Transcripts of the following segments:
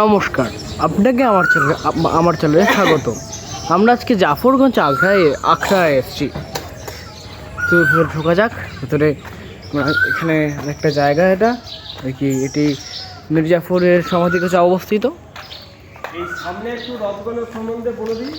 নমস্কার, আপনাকে আমার চ্যানেলে আমার চ্যানেলে স্বাগত। আমরা আজকে জাফরগঞ্জ আখড়ায় আখড়ায় এসেছি। তো ভেতরে ঢোকা যাক, ভেতরে এখানে একটা জায়গা এটা কি, এটি মির্জাফরের সমাধি কাছে অবস্থিত। এই সামনে একটু সম্বন্ধে বলে দিই।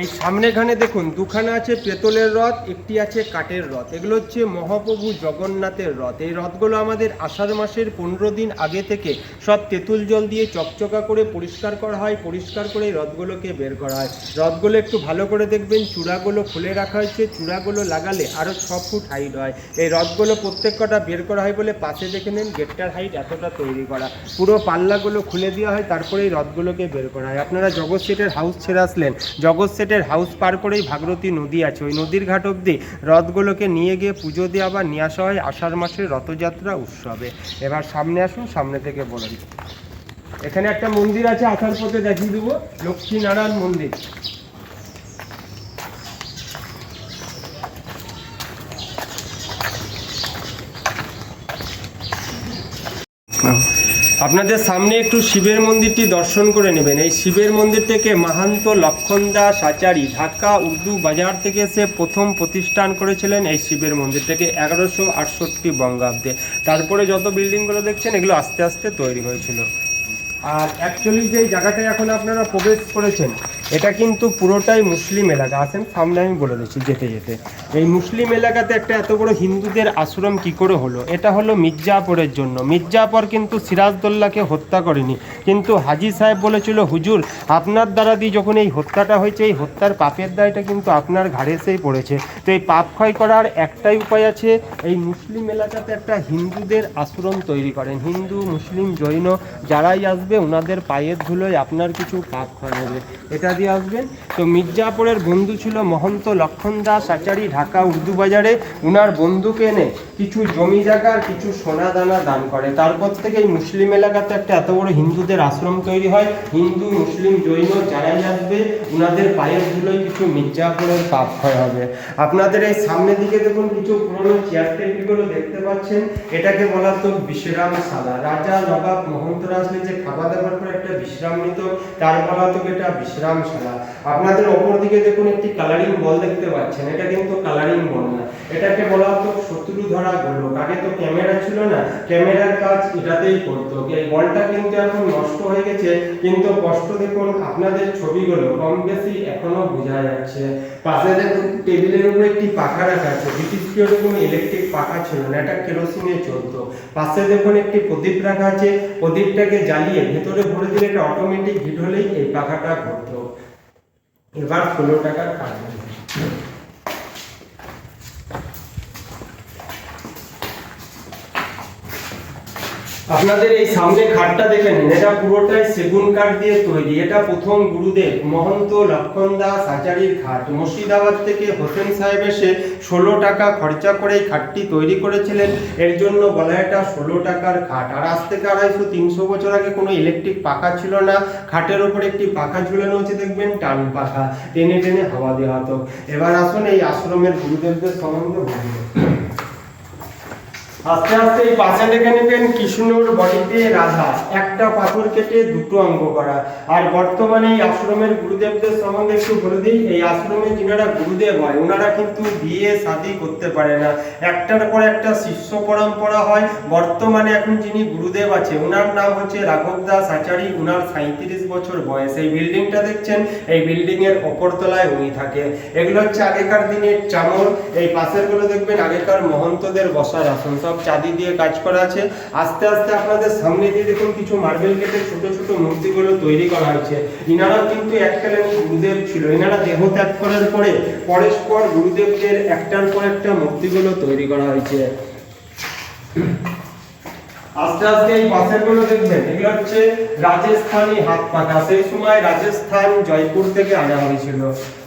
এই সামনেখানে দেখুন, দুখানে আছে পেতলের রথ, একটি আছে কাঠের রথ। এগুলো হচ্ছে মহাপ্রভু জগন্নাথের রথ। এই রথগুলো আমাদের আষাঢ় মাসের পনেরো দিন আগে থেকে সব তেঁতুল জল দিয়ে চকচকা করে পরিষ্কার করা হয়, পরিষ্কার করে এই রথগুলোকে বের করা হয়। রথগুলো একটু ভালো করে দেখবেন, চূড়াগুলো খুলে রাখা হয়েছে, চূড়াগুলো লাগালে আরও ছ ফুট হাইট হয়। এই রথগুলো প্রত্যেক কটা বের করা হয় বলে পাশে দেখে নেন, গেটটার হাইট এতটা তৈরি করা। পুরো পাল্লাগুলো খুলে দেওয়া হয়, তারপরে এই রথগুলোকে বের করা হয়। আপনারা জগৎ সেটের হাউস ছেড়ে আসলেন জগৎ সেটের হাউস পার করেই ভাগরতী নদী আছে। ওই নদীর ঘাট অবধি রথগুলোকে নিয়ে গিয়ে পুজো দিয়ে আবার নিয়ে আসা হয় আষাঢ় মাসের রথযাত্রা উৎসবে। এবার সামনে আসুন, সামনে থেকে বলেন। এখানে একটা মন্দির আছে আসার পথে দেখিয়ে দেবো। লক্ষ্মীনারায়ণ মন্দির। আপনাদের সামনে একটু শিবের মন্দিরটি দর্শন করে নেবেন। এই শিবের মন্দির থেকে মাহান্ত লক্ষণ দাস আচারী ঢাকা উর্দু বাজার থেকে এসে প্রথম প্রতিষ্ঠান করেছিলেন এই শিবের মন্দির থেকে এগারোশো আটষট্টি বঙ্গাব্দে। তারপরে যত বিল্ডিংগুলো দেখছেন, এগুলো আস্তে আস্তে তৈরি হয়েছিল। আর অ্যাকচুয়ালি যে জায়গাটায় এখন আপনারা প্রবেশ করেছেন এটা কিন্তু পুরোটাই মুসলিম এলাকা। আছেন সামনে আমি বলে দিচ্ছি, যেতে যেতে। এই মুসলিম এলাকাতে একটা এত বড় হিন্দুদের আশ্রম কি করে হলো? এটা হলো মির্জাপুরের জন্য। মির্জাপুর কিন্তু সিরাজদোল্লাকে হত্যা করেনি। কিন্তু হাজি সাহেব বলেছিল, হুজুর, আপনার দ্বারা দিয়ে যখন এই হত্যাটা হয়েছে, এই হত্যার পাপের দায়টা কিন্তু আপনার ঘাড়ে এসেই পড়েছে। তো এই পাপ ক্ষয় করার একটাই উপায় আছে, এই মুসলিম এলাকাতে একটা হিন্দুদের আশ্রম তৈরি করেন। হিন্দু, মুসলিম, জৈন, যারাই আসবে ওনাদের পায়ের ধুলোয় আপনার কিছু পাপ ক্ষয় হবে। এটা দিয়ে আসবেন তো মির্জাপুরের বন্ধু ছিল মহন্ত লক্ষণ দাস, আচারি ঢাকা উর্দু বাজারে। উনার বন্ধুকে এনে কিছু জমি জায়গা কিছু সোনা দানা দান করে। তারপর থেকে এই মুসলিম এলাকাতে একটা এত বড় হিন্দুদের আশ্রম তৈরি হয়। হিন্দু, মুসলিম, জৈন যারাই আসবে ওনাদের পায়ের ধুলোয় কিছু মির্জাপুরের পাপ ক্ষয় হবে। আপনাদের এই সামনের দিকে দেখুন, কিছু পুরনো চেয়ার টেবিলগুলো দেখতে পাচ্ছেন। এটাকে বলা তো বিশ্রাম সাদা রাজা নবাব মহন্তরা আসলে যে খাবার দাবার করে একটা বিশ্রাম নিত। তার বলা তো এটা বিশ্রামশালা আপনাদের ওপর দিকে দেখুন একটি কালারিং বল দেখতে পাচ্ছেন। এটা কিন্তু কালারিং বল না। এটাকে বলা হতো শত্রু ধরা গোলক। আগে তো ক্যামেরা ছিল না। ক্যামেরার কাজ এটাতেই করতো। এই বলটা কিন্তু এখন নষ্ট হয়ে গেছে। কিন্তু কষ্ট দেখুন, আপনাদের ছবিগুলো কম বেশি এখনও বোঝা যাচ্ছে। পাশে দেখুন, টেবিলের উপরে একটি পাখা রাখা আছে। ব্রিটিশ পিরিয়ডে ইলেকট্রিক পাখা ছিল না। এটা কেরোসিনে চলতো। পাশে দেখুন, একটি প্রদীপ রাখা আছে। প্রদীপটাকে জ্বালিয়ে ভেতরে ভরে দিলে এটা অটোমেটিক হিট হলেই এই পাখাটা ঘুরতো এবার ষোলো টাকার কাজ আপনাদের এই সামনে খাটটা দেখে নিন। এটা পুরোটাই সেগুন কাঠ দিয়ে তৈরি। এটা প্রথম গুরুদেব মহন্ত লক্ষণ দাস আচার্যের খাট। মুর্শিদাবাদ থেকে হোসেন সাহেব এসে ষোলো টাকা খরচা করে খাটটি তৈরি করেছিলেন। এর জন্য বলা এটা ষোলো টাকার খাট। আর আজ থেকে আড়াইশো, তিনশো বছর আগে কোনো ইলেকট্রিক পাখা ছিল না। খাটের উপর একটি পাখা ঝুলানো হচ্ছে দেখবেন, টান পাখা। টেনে টেনে হাওয়া দেওয়া হতো। এবার আসুন এই আশ্রমের গুরুদেবদের সম্বন্ধে বলব আস্তে আস্তে এই পাশে দেখে নেবেন কৃষ্ণর বডিতে রাধা। একটা পাথর কেটে দুটো অঙ্গ করা। আর বর্তমানে এই আশ্রমের গুরুদেবদের সম্বন্ধে একটু বলে দিই, এই আশ্রমে যিনারা গুরুদেব হয়, ওনারা কিন্তু বিয়ে শাদি করতে পারে না। একটার পর একটা শিষ্য পরম্পরা হয়। বর্তমানে এখন যিনি গুরুদেব আছে, ওনার নাম হচ্ছে রাঘব দাস আচারী, ওনার সাঁত্রিশ বছর বয়স। এই বিল্ডিংটা দেখছেন, এই বিল্ডিং এর ওপর তলায় উনি থাকে। এগুলো হচ্ছে আগেকার দিনের চামর। এই পাশেরগুলো দেখবেন আগেকার মহন্তদের বসার আসন। সব চাঁদি দিয়ে কাজ করা আছে। আস্তে আস্তে আপনাদের সামনে দিয়ে দেখুন কিছু মার্বেল কেটে ছোট ছোট মূর্তিগুলো তৈরি করা হয়েছে। ইনারা কিন্তু এককালে গুরুদেব ছিল। এনারা দেহ ত্যাগ করার পরে পরস্পর গুরুদেবদের একটার পর একটা মূর্তিগুলো তৈরি করা হয়েছে। আস্তে আস্তে এই পাশেরগুলো দেখবেন এগুলো হচ্ছে রাজস্থানী হাত পাখা। সেই সময় রাজস্থান জয়পুর থেকে আনা হয়েছিল।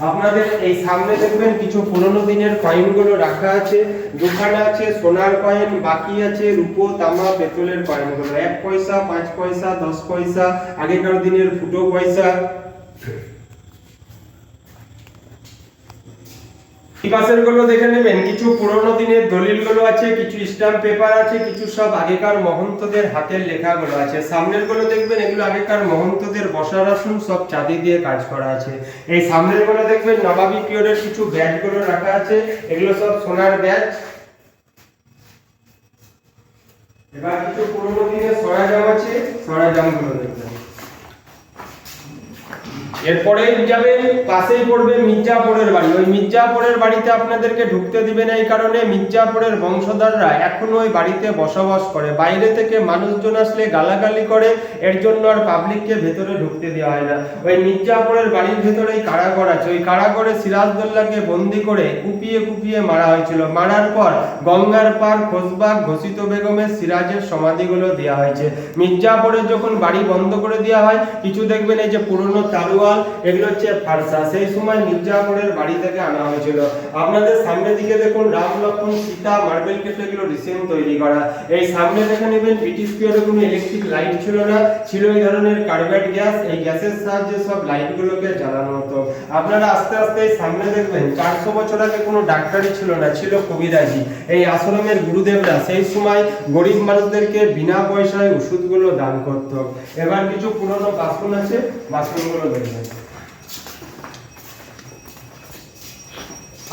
আপনাদের এই সামনে দেখবেন কিছু পুরনো দিনের কয়েনগুলো রাখা আছে, দোকানে আছে, সোনার কয়েন বাকি আছে, রূপো, তামা পেতলের কয়েনগুলো এক পয়সা, পাঁচ পয়সা, দশ পয়সা, আগেকার দিনের ফুটো পয়সা। এই গুলো দেখে নেবেন। কিছু পুরোনো দিনের দলিলগুলো আছে, কিছু স্ট্যাম্প পেপার আছে, কিছু সব আগেকার মহন্তদের হাতের লেখাগুলো আছে। সামনেরগুলো দেখবেন, এগুলো আগেকার মহন্তদের বসার আসন, সব চাঁদি দিয়ে কাজ করা আছে। এই সামনেরগুলো দেখবেন, নবাবী পিরিয়ডের কিছু ব্যাগগুলো রাখা আছে, এগুলো সব সোনার ব্যাগ এবার কিছু পুরোনো দিনের সরঞ্জাম আছে সরঞ্জামগুলো দেখবেন। এরপরে যাবেন পাশেই পড়বে মির্জাপুরের বাড়ি। ওই মির্জাপুরের বাড়িতে আপনাদেরকে ঢুকতে দিবে না এই কারণে মির্জাপুরের বংশধররা এখনও ওই বাড়িতে বসবাস করে। বাইরে থেকে মানুষজন আসলে গালাগালি করে, এর জন্য আর পাবলিককে ভেতরে ঢুকতে দেওয়া হয় না। ওই মির্জাপুরের বাড়ির ভেতরেই কারাগর আছে। ওই কারাগরে সিরাজদৌল্লাকে বন্দি করে কুপিয়ে কুপিয়ে মারা হয়েছিল। মারার পর গঙ্গার পার খোসবাগ ঘোষিত বেগমের সিরাজের সমাধিগুলো দেওয়া হয়েছে। মির্জাপুরে যখন বাড়ি বন্ধ করে দেওয়া হয়, কিছু দেখবেন এই যে পুরনো তারুয়াল এগুলো হচ্ছে ফারসা। সেই সময় মির্জাপুরের বাড়ি থেকে আনা হয়েছিল। আপনাদের সামনের দিকে দেখুন, রাম লক্ষ্মণ সীতা, মার্বেল কেটে এগুলো রিসেন্ট তৈরি করা। এই সামনে দেখে নেবেন, ব্রিটিশ পিরিয়ডে কোনো ইলেকট্রিক লাইট ছিল না। ছিল এই ধরনের কার্বেট গ্যাস এই গ্যাসের সাহায্যে সব লাইটগুলোকে জ্বালানো হতো। আপনারা আস্তে আস্তে এই সামনে দেখবেন, চারশো বছর আগে কোনো ডাক্তারই ছিল না, ছিল কবিরাজি। এই আশ্রমের গুরুদেবরা সেই সময় গরিব মানুষদেরকে বিনা পয়সায় ওষুধগুলো দান করত। এবার কিছু পুরনো বাসন আছে, বাসনগুলো দেখবেন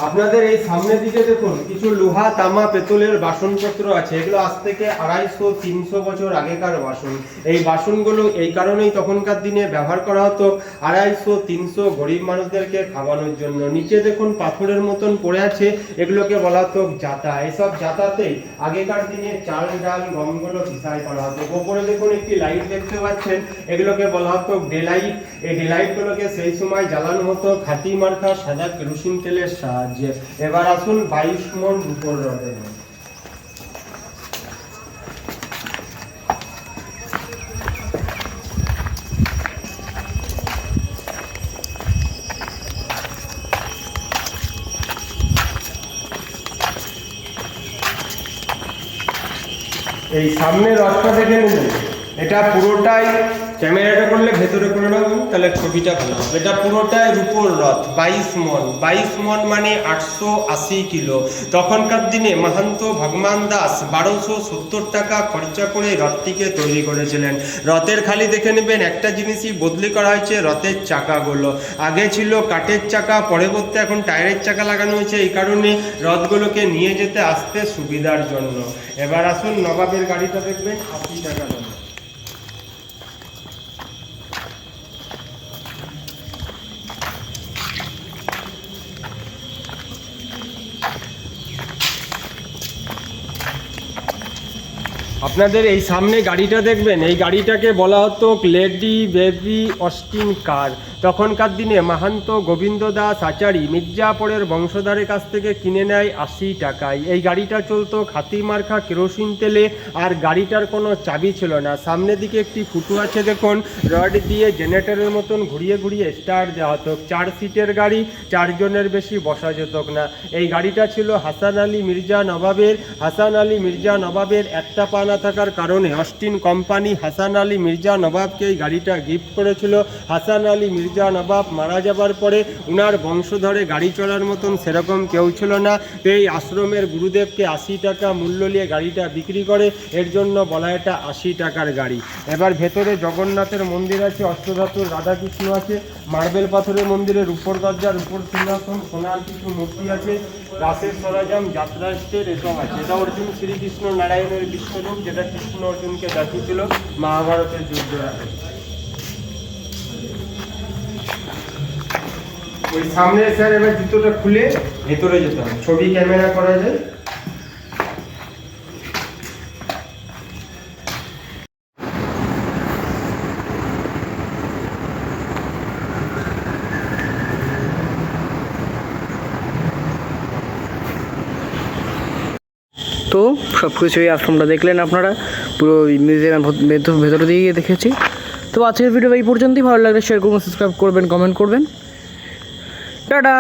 আপনাদের এই সামনের দিকে দেখুন, কিছু লোহা, তামা, পেতলের বাসনপত্র আছে। এগুলো আজ থেকে আড়াইশো, তিনশো বছর আগেকার বাসন। এই বাসনগুলো এই কারণেই তখনকার দিনে ব্যবহার করা হতো আড়াইশো, তিনশো গরিব মানুষদেরকে খাওয়ানোর জন্য। নিচে দেখুন, পাথরের মতন পড়ে আছে। এগুলোকে বলা হতো জাতা। এসব জাতাতেই আগেকার দিনে চাল, ডাল, গমগুলো পিসাই করা হতো। ওপরে দেখুন, একটি লাইট দেখতে পাচ্ছেন। এগুলোকে বলা হতো ডেলাইট। এই ডেলাইটগুলোকে সেই সময় জ্বালানো হতো। খাতি মার্কা সাদা কেরোসিন তেলের সাহায্যে। এবার আসুন বাইশ মন উপর রথে। এই সামনে রথটা দেখে নিন। এটা পুরোটাই ক্যামেরাটা করলে ভেতরে করে নেব তাহলে ছবিটা ভালো হবে। এটা পুরোটাই রূপোর রথ, বাইশ মন। বাইশ মন মানে আটশো আশি কিলো। তখনকার দিনে মাহান্ত ভগবান দাস বারোশো সত্তর টাকা খরচা করে রথটিকে তৈরি করেছিলেন। রথের খালি দেখে নেবেন, একটা জিনিসই বদলি করা হয়েছে, রথের চাকাগুলো। আগে ছিল কাঠের চাকা, পরবর্তী এখন টায়ারের চাকা লাগানো হয়েছে। এই কারণে রথগুলোকে নিয়ে যেতে আসতে সুবিধার জন্য। এবার আসুন নবাবের গাড়িটা দেখবেন, আশি টাকা আপনাদের এই সামনে গাড়িটা দেখবেন এই গাড়িটাকে বলা হতো লেডি বেবি অস্টিন কার তখনকার দিনে মাহান্ত গোবিন্দ দাস আচারি মির্জাপুরের বংশধরের কাছ থেকে কিনে নেয় আশি টাকায়। এই গাড়িটা চলতো খাতি মার্খা কেরোসিন তেলে আর গাড়িটার কোনো চাবি ছিল না। সামনের দিকে একটি ফুটো আছে দেখুন, রড দিয়ে জেনারেটরের মতন ঘুরিয়ে ঘুরিয়ে স্টার্ট দেওয়া হতো। চার সিটের গাড়ি, চারজনের বেশি বসা যেত না। এই গাড়িটা ছিল হাসান আলী মির্জা নবাবের। হাসান আলী মির্জা নবাবের একটা পা না থাকার কারণে অস্টিন কোম্পানি হাসান আলী মির্জা নবাবকে এই গাড়িটা গিফট করেছিল। হাসান আলী মির্জা নবাব মারা যাবার পরে উনার বংশধরে গাড়ি চলার মতন সেরকম কেউ ছিল না। তো এই আশ্রমের গুরুদেবকে আশি টাকা মূল্য নিয়ে গাড়িটা বিক্রি করে, এর জন্য বলা এটা আশি টাকার গাড়ি। এবার ভেতরে জগন্নাথের মন্দির আছে, অষ্টধাতুর রাধাকৃষ্ণ আছে, মার্বেল পাথরের মন্দিরের উপর দরজার উপর সিংহাসন, সোনার কিছু মূর্তি আছে, রাসের সরঞ্জাম যাত্রাস্টের এসব আছে। এটা অর্জুন শ্রীকৃষ্ণ নারায়ণের বিশ্বরূপ, যেটা কৃষ্ণ অর্জুনকে দেখিয়েছিল মহাভারতের যুদ্ধে ওই সামনে স্যার, এবার জুতোটা খুলে ভেতরে যেতে হবে। ছবি, ক্যামেরা করা যায়। তো সব কিছুই আশ্রমটা দেখলেন আপনারা। পুরো মিউজিয়ামের ভেতর ভেতরে দিয়ে দেখেছি। তো আজকের ভিডিও এই পর্যন্তই। ভালো লাগলে শেয়ার করবেন সাবস্ক্রাইব করবেন কমেন্ট করবেন। টাটা!